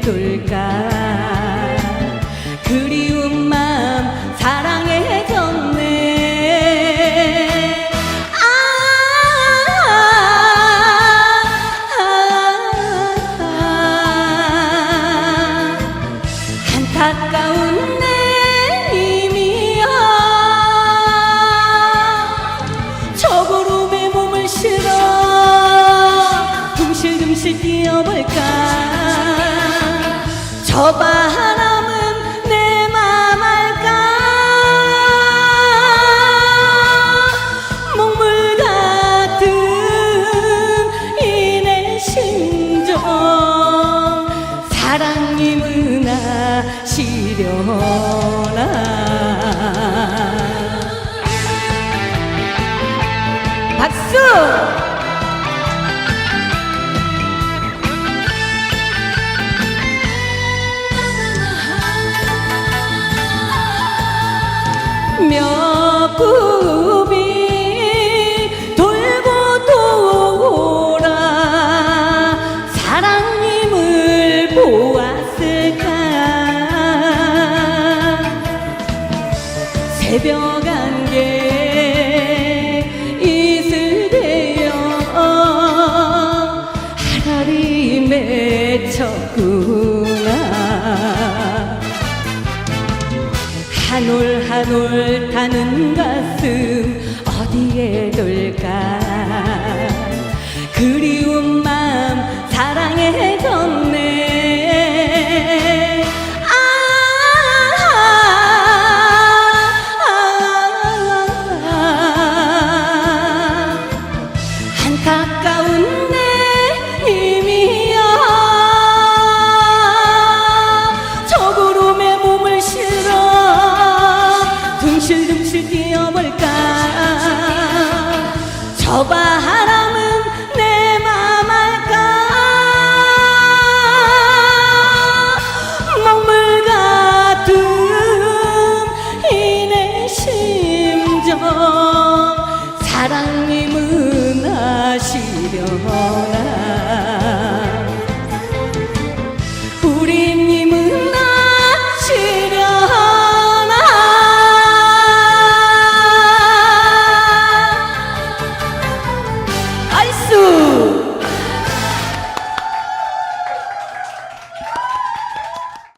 둘까 저 바람은 내 맘 알까? 먹물 같은 이 내 심정. 사랑님은 아시려나? 박수! 몇 굽이 돌고 돌아 사랑님을 보았을까? 새벽 안개 이슬 되어 하라리 맺혔구 한올 한올 타는 가슴 어디에 둘까? 그리운 是着。